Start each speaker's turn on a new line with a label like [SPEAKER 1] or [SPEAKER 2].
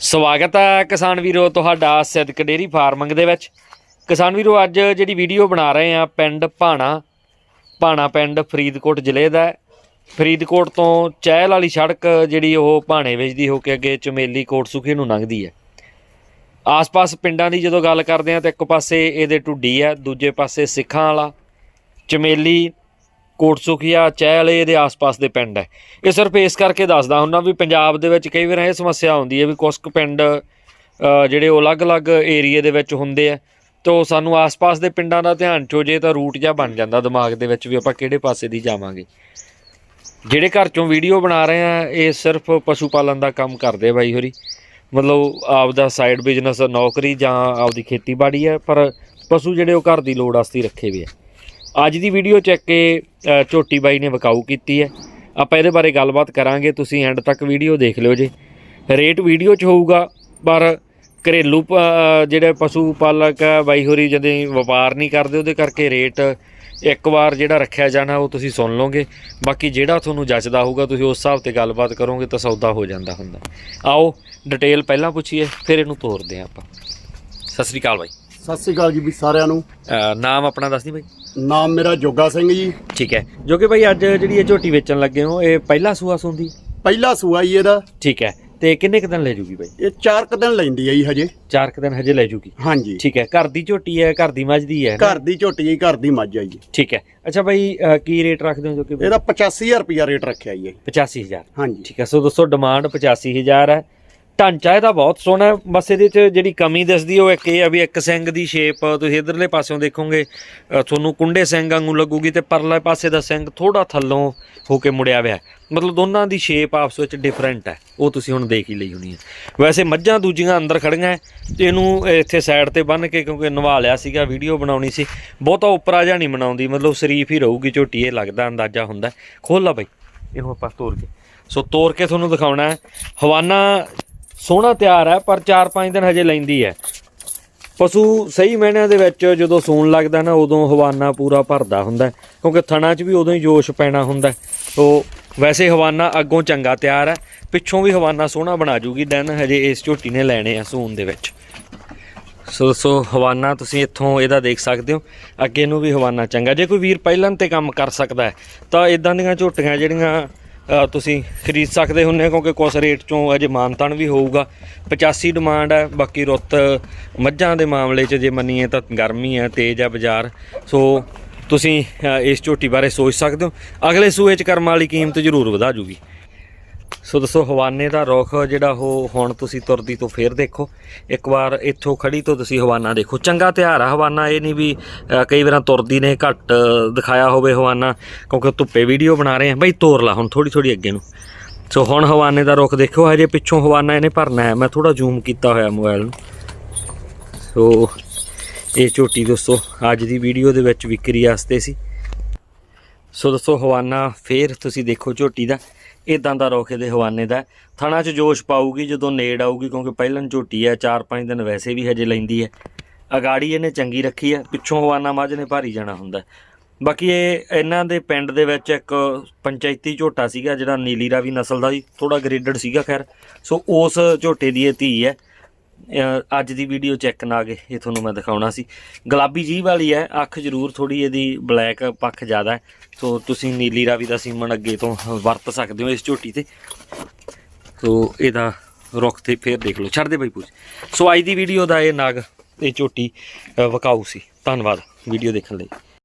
[SPEAKER 1] ਸਵਾਗਤ ਹੈ ਕਿਸਾਨ ਵੀਰੋ ਤੁਹਾਡਾ ਸਿੱਧਕ ਡੇਰੀ ਫਾਰਮਿੰਗ ਦੇ ਵਿੱਚ। ਕਿਸਾਨ ਵੀਰੋ, ਅੱਜ ਜਿਹੜੀ ਵੀਡੀਓ ਬਣਾ ਰਹੇ ਆ ਪਿੰਡ ਭਾਣਾ ਭਾਣਾ ਪਿੰਡ ਫਰੀਦਕੋਟ ਜ਼ਿਲ੍ਹੇ ਦਾ ਫਰੀਦਕੋਟ ਤੋਂ ਚਹਿਲ ਵਾਲੀ ਸੜਕ ਜਿਹੜੀ ਉਹ ਭਾਣੇ ਵੇਚਦੀ ਹੋ ਕੇ ਅੱਗੇ ਚਮੇਲੀ ਕੋਟ ਸੁਖੀ ਨੂੰ ਲੰਘਦੀ ਹੈ। ਆਸ-ਪਾਸ ਪਿੰਡਾਂ ਦੀ ਜਦੋਂ ਗੱਲ ਕਰਦੇ ਆ ਤਾਂ ਇੱਕ ਪਾਸੇ ਇਹਦੇ ਢੁੱਡੀ ਹੈ, ਦੂਜੇ ਪਾਸੇ ਸਿੱਖਾਂ ਵਾਲਾ। ਚਮੇਲੀ ਕੋਟਸੁਖੀਆ ਚਹਿਲ ਇਹਦੇ ਆਸ-ਪਾਸ ਦੇ ਪਿੰਡ ਹੈ। ਇਹ ਸਿਰਫ ਇਸ ਕਰਕੇ ਦੱਸਦਾ ਹੁੰਦਾ ਵੀ ਪੰਜਾਬ ਦੇ ਵਿੱਚ ਕਈ ਵਾਰ ਇਹ ਸਮੱਸਿਆ ਆਉਂਦੀ ਹੈ ਵੀ ਕੁਝ ਕੁ ਪਿੰਡ ਜਿਹੜੇ ਉਹ ਅਲੱਗ-ਅਲੱਗ ਏਰੀਏ ਦੇ ਵਿੱਚ ਹੁੰਦੇ ਆ। ਤੋ ਸਾਨੂੰ ਆਸ-ਪਾਸ ਦੇ ਪਿੰਡਾਂ ਦਾ ਧਿਆਨ ਚੋ ਜੇ ਤਾਂ ਰੂਟ ਜਿਹਾ ਬਣ ਜਾਂਦਾ ਦਿਮਾਗ ਦੇ ਵਿੱਚ ਵੀ ਆਪਾਂ ਕਿਹੜੇ ਪਾਸੇ ਦੀ ਜਾਵਾਂਗੇ। ਜਿਹੜੇ ਘਰ ਚੋਂ ਵੀਡੀਓ ਬਣਾ ਰਹੇ ਆ, ਇਹ ਸਿਰਫ ਪਸ਼ੂ ਪਾਲਣ ਦਾ ਕੰਮ ਕਰਦੇ ਆ ਬਾਈ ਹੋਰੀ। ਮਤਲਬ ਆਪਦਾ ਸਾਈਡ ਬਿਜ਼ਨਸ ਨੌਕਰੀ ਜਾਂ ਆਪਦੀ ਖੇਤੀਬਾੜੀ ਹੈ ਪਰ ਪਸ਼ੂ ਜਿਹੜੇ ਉਹ ਘਰ ਦੀ ਲੋੜ ਵਾਸਤੇ ਰੱਖੇ ਹੋਏ ਆ। ਅੱਜ ਦੀ ਵੀਡੀਓ ਚੈੱਕ ਕੇ ਝੋਟੀ ਬਾਈ ਨੇ ਵਿਕਾਊ ਕੀਤੀ ਹੈ। ਆਪਾਂ ਇਹਦੇ ਬਾਰੇ ਗੱਲਬਾਤ ਕਰਾਂਗੇ ਤੁਸੀਂ ਐਂਡ ਤੱਕ ਵੀਡੀਓ ਦੇਖ ਲਿਓ ਜੀ। ਰੇਟ ਵੀਡੀਓ 'ਚ ਹੋਊਗਾ ਪਰ ਘਰੇਲੂ ਜਿਹੜੇ ਪਸ਼ੂ ਪਾਲਕ ਆ ਬਾਈ ਹੋਰੀ ਜਦੋਂ ਵਪਾਰ ਨਹੀਂ ਕਰਦੇ ਉਹਦੇ ਕਰਕੇ ਰੇਟ ਇੱਕ ਵਾਰ ਜਿਹੜਾ ਰੱਖਿਆ ਜਾਣਾ ਉਹ ਤੁਸੀਂ ਸੁਣ ਲਓਗੇ। ਬਾਕੀ ਜਿਹੜਾ ਤੁਹਾਨੂੰ ਜੱਜਦਾ ਹੋਊਗਾ ਤੁਸੀਂ ਉਸ ਹਿਸਾਬ ਤੇ ਗੱਲਬਾਤ ਕਰੋਗੇ ਤਾਂ ਸੌਦਾ ਹੋ ਜਾਂਦਾ ਹੁੰਦਾ। ਆਓ ਡਿਟੇਲ ਪਹਿਲਾਂ ਪੁੱਛੀਏ ਫਿਰ ਇਹਨੂੰ ਤੋਰਦੇ ਹਾਂ ਆਪਾਂ। ਸਤਿ ਸ੍ਰੀ ਅਕਾਲ ਬਾਈ।
[SPEAKER 2] ਸਤਿ ਸ੍ਰੀ ਅਕਾਲ ਜੀ ਵੀ ਸਾਰਿਆਂ ਨੂੰ।
[SPEAKER 1] ਨਾਮ ਆਪਣਾ ਦੱਸ ਦੀ ਬਾਈ।
[SPEAKER 2] ਨਾਮ ਮੇਰਾ ਜੋਗਾ ਸਿੰਘ ਜੀ।
[SPEAKER 1] ਠੀਕ ਹੈ। ਜੋ ਕਿ ਭਾਈ ਅੱਜ ਜਿਹੜੀ ਇਹ ਝੋਟੀ ਵੇਚਣ ਲੱਗੇ ਹੋ ਇਹ ਪਹਿਲਾ ਸੂਆ ਸੁੰਦੀ?
[SPEAKER 2] ਪਹਿਲਾ ਸੂਆ ਹੀ ਇਹਦਾ।
[SPEAKER 1] ਠੀਕ ਹੈ। ਤੇ ਕਿੰਨੇ ਕੁ ਦਿਨ ਲੈ ਜੂਗੀ ਭਾਈ?
[SPEAKER 2] ਇਹ ਚਾਰ ਕੁ ਦਿਨ ਲੈਂਦੀ ਆ ਜੀ ਹਜੇ।
[SPEAKER 1] ਚਾਰ ਕੁ ਦਿਨ ਹਜੇ ਲੈ ਜੂਗੀ?
[SPEAKER 2] ਹਾਂਜੀ।
[SPEAKER 1] ਠੀਕ ਹੈ। ਘਰ ਦੀ ਝੋਟੀ ਹੈ ਘਰ ਦੀ ਮੱਝ ਦੀ ਹੈ ਨਾ?
[SPEAKER 2] ਘਰ ਦੀ ਝੋਟੀ ਜੀ ਘਰ ਦੀ ਮੱਝ ਆ ਜੀ।
[SPEAKER 1] ਠੀਕ ਹੈ। ਅੱਛਾ ਭਾਈ ਅ, ਕੀ ਰੇਟ ਰੱਖਦੇ ਹੋ ਜੋ ਕਿ
[SPEAKER 2] ਇਹਦਾ 85000 ਰੁਪਿਆ ਰੇਟ ਰੱਖਿਆ ਜੀ। ਇਹ।
[SPEAKER 1] 85000
[SPEAKER 2] ਹਾਂਜੀ।
[SPEAKER 1] ਠੀਕ ਹੈ। ਸੋ ਦੋਸਤੋ ਡਿਮਾਂਡ 85000 ਹੈ। ਢਾਂਚਾ ਇਹਦਾ ਬਹੁਤ ਸੋਹਣਾ ਹੈ। ਬਸ ਇਹਦੇ 'ਚ ਜਿਹੜੀ ਕਮੀ ਦਿਸਦੀ ਉਹ ਇੱਕ ਇਹ ਆ ਵੀ ਇੱਕ ਸਿੰਘ ਦੀ ਸ਼ੇਪ ਤੁਸੀਂ ਇਧਰਲੇ ਪਾਸਿਓਂ ਦੇਖੋਗੇ ਤੁਹਾਨੂੰ ਕੁੰਡੇ ਸਿੰਘ ਵਾਂਗੂ ਲੱਗੂਗੀ ਤੇ ਪਰਲੇ ਪਾਸੇ ਦਾ ਸਿੰਘ ਥੋੜਾ ਥੱਲੋਂ ਹੋ ਕੇ ਮੁੜਿਆ ਹੋਇਆ ਮਤਲਬ ਦੋਨਾਂ ਦੀ ਸ਼ੇਪ ਆਪਸ ਵਿੱਚ ਡਿਫਰੈਂਟ ਹੈ। ਉਹ ਤੁਸੀਂ ਹੁਣ ਦੇਖ ਹੀ ਲਈ ਹੋਣੀ ਹੈ। ਵੈਸੇ ਮੱਝਾਂ ਦੂਜੀਆਂ ਅੰਦਰ ਖੜੀਆਂ ਇਹਨੂੰ ਇੱਥੇ ਸਾਈਡ ਤੇ ਬੰਨ ਕੇ ਕਿਉਂਕਿ ਨਵਾ ਲਿਆ ਸੀਗਾ ਵੀਡੀਓ ਬਣਾਉਣੀ ਸੀ। ਬਹੁਤਾ ਉੱਪਰਾ ਜਿਹਾ ਨਹੀਂ ਬਣਾਉਂਦੀ ਮਤਲਬ ਸ਼ਰੀਫ ਹੀ ਰਹੂਗੀ ਝੋਟੀ, ਇਹ ਲੱਗਦਾ ਅੰਦਾਜ਼ਾ ਹੁੰਦਾ ਖੋਲ ਲਾ ਬਈ। ਇਹਨੂੰ ਆਪਾਂ ਤੋੜ ਕੇ। ਸੋ ਤੋੜ ਕੇ ਤੁਹਾਨੂੰ ਦਿਖਾਉਣਾ ਹੈ। ਹਵਾਨਾ ਸੋਹਣਾ ਤਿਆਰ ਹੈ, ਪਰ 4-5 ਦਿਨ ਹਜੇ ਲੈਂਦੀ ਹੈ। ਪਸ਼ੂ ਸਹੀ ਮਹੀਨਿਆਂ ਦੇ ਵਿੱਚ ਜਦੋਂ ਸੂਣ ਲੱਗਦਾ ਨਾ, ਉਦੋਂ ਹਵਾਨਾ ਪੂਰਾ ਭਰਦਾ ਹੁੰਦਾ ਕਿਉਂਕਿ ਥਣਾ 'ਚ ਵੀ ਉਦੋਂ ਹੀ ਜੋਸ਼ ਪੈਣਾ ਹੁੰਦਾ ਸੋ ਵੈਸੇ ਹਵਾਨਾ ਅੱਗੋਂ ਚੰਗਾ ਤਿਆਰ ਹੈ, ਪਿੱਛੋਂ ਵੀ ਹਵਾਨਾ ਸੋਹਣਾ ਬਣਾ ਜੂਗੀ, ਦਿਨ ਹਜੇ ਇਸ ਝੋਟੀ ਨੇ ਲੈਣੇ ਆ ਸੂਣ ਦੇ ਵਿੱਚ। ਸੋ ਸੋ ਹਵਾਨਾ ਤੁਸੀਂ ਇੱਥੋਂ ਇਹਦਾ ਦੇਖ ਸਕਦੇ ਹੋ, ਅੱਗੇ ਨੂੰ ਵੀ ਹਵਾਨਾ ਚੰਗਾ। ਜੇ ਕੋਈ ਵੀਰ ਪਹਿਲਾਂ ਤੇ ਕੰਮ ਕਰ ਸਕਦਾ ਤਾਂ ਇਦਾਂ ਦੀਆਂ ਝੋਟੀਆਂ ਜਿਹੜੀਆਂ ਤੁਸੀਂ ਖਰੀਦ ਸਕਦੇ ਹੁੰਦੇ ਹੋ ਕਿਉਂਕਿ ਕੁਛ ਰੇਟ ਚੋਂ ਅਜੇ ਮਾਨਤਾਨ ਵੀ ਹੋਊਗਾ। 85 ਡਿਮਾਂਡ ਹੈ, ਬਾਕੀ ਰੁੱਤ ਮੱਝਾਂ ਦੇ ਮਾਮਲੇ 'ਚ ਜੇ ਮੰਨੀਏ ਤਾਂ ਗਰਮੀ ਹੈ, ਤੇਜ਼ ਹੈ ਬਾਜ਼ਾਰ। ਸੋ ਤੁਸੀਂ ਇਸ ਝੋਟੀ ਬਾਰੇ ਸੋਚ ਸਕਦੇ ਹੋ। ਅਗਲੇ ਸੂਏ 'ਚ ਕਰਮ ਵਾਲੀ ਕੀਮਤ ਜ਼ਰੂਰ ਵਧਾ ਜੂਗੀ। ਸੋ ਦੱਸੋ, ਹਵਾਨੇ ਦਾ ਰੁੱਖ ਜਿਹੜਾ ਉਹ ਹੁਣ ਤੁਸੀਂ ਤੁਰਦੀ ਤੋਂ ਫੇਰ ਦੇਖੋ। ਇੱਕ ਵਾਰ ਇੱਥੋਂ ਖੜੀ ਤੋਂ ਤੁਸੀਂ ਹਵਾਨਾ ਦੇਖੋ। ਚੰਗਾ ਤਿਉਹਾਰ ਆ ਹਵਾਨਾ, ਇਹ ਨਹੀਂ ਵੀ ਕਈ ਵਾਰਾਂ ਤੁਰਦੀ ਨੇ, ਘੱਟ ਦਿਖਾਇਆ ਹੋਵੇ ਹਵਾਨਾ, ਕਿਉਂਕਿ ਧੁੱਪੇ ਵੀਡੀਓ ਬਣਾ ਰਹੇ ਆ। ਬਈ ਤੋਰ ਲਾ ਹੁਣ ਥੋੜੀ ਥੋੜੀ ਅੱਗੇ ਨੂੰ। ਸੋ ਹੁਣ ਹਵਾਨੇ ਦਾ ਰੁੱਖ ਦੇਖੋ ਹਜੇ ਪਿੱਛੋਂ ਹਵਾਨਾ ਇਹਨੇ ਭਰਨਾ ਹੈ। ਮੈਂ ਥੋੜਾ ਜ਼ੂਮ ਕੀਤਾ ਹੋਇਆ ਮੋਬਾਈਲ ਨੂੰ। ਸੋ, ਇਹ ਝੋਟੀ ਦੋਸਤੋ, ਅੱਜ ਦੀ ਵੀਡੀਓ ਦੇ ਵਿੱਚ ਵਿਕਰੀ ਵਾਸਤੇ ਸੀ। ਸੋ ਦੋਸਤੋ ਹਵਾਨਾ, ਫੇਰ ਤੁਸੀਂ ਦੇਖੋ ਝੋਟੀ ਦਾ ਇਦਾਂ ਦਾ ਰੁੱਖ ਦੇ ਹਵਾਨੇ ਦਾ। ਥਣਾ 'ਚ ਜੋਸ਼ ਪਾਊਗੀ ਜਦੋਂ ਨੇੜ ਆਊਗੀ, ਕਿਉਂਕਿ ਪਹਿਲਾਂ ਝੋਟੀ ਹੈ 4-5 ਦਿਨ ਵੈਸੇ ਵੀ ਹਜੇ ਲੈਂਦੀ ਹੈ। ਅਗਾੜੀ ਇਹਨੇ ਚੰਗੀ ਰੱਖੀ ਹੈ ਪਿੱਛੋਂ ਹਵਾਨਾ ਮੱਝ ਨੇ ਭਾਰੀ ਜਾਣਾ ਹੁੰਦਾ। ਬਾਕੀ ਇਹ, ਇਹਨਾਂ ਦੇ ਪਿੰਡ ਦੇ ਵਿੱਚ ਇੱਕ ਪੰਚਾਇਤੀ ਝੋਟਾ ਸੀਗਾ, ਜਿਹੜਾ ਨੀਲੀ ਰਾਵੀ ਨਸਲ ਦਾ ਸੀ ਥੋੜਾ ਗ੍ਰੇਡਡ ਸੀਗਾ, ਖੈਰ। ਸੋ ਉਸ ਝੋਟੇ ਦੀ ਇਹ ਧੀ ਹੈ। ਅੱਜ ਦੀ ਵੀਡੀਓ ਚੈੱਕ ਨਾ ਗਏ ਇਹ ਤੁਹਾਨੂੰ ਮੈਂ ਦਿਖਾਉਣਾ ਸੀ। ਗੁਲਾਬੀ ਜੀਭ ਵਾਲੀ ਹੈ, ਅੱਖ ਜ਼ਰੂਰ ਥੋੜੀ ਇਹਦੀ ਬਲੈਕ ਪੱਖ ਜ਼ਿਆਦਾ ਹੈ। ਸੋ ਤੁਸੀਂ ਨੀਲੀ ਰਾਵੀ ਦਾ ਸੀਮਨ ਅੱਗੇ ਤੋਂ ਵਰਤ ਸਕਦੇ ਹੋ ਇਸ ਝੋਟੀ ਤੇ। ਸੋ ਇਹਦਾ ਰੁੱਖ ਤੇ ਫੇਰ ਦੇਖ ਲਓ, ਛੱਡ ਦੇ ਬਈ ਪੁੱਛ ਸੋ ਅੱਜ ਦੀ ਵੀਡੀਓ ਦਾ ਇਹ ਨਾਗ, ਇਹ ਝੋਟੀ ਵਕਾਊ ਸੀ। ਧੰਨਵਾਦ ਵੀਡੀਓ ਦੇਖਣ ਲਈ।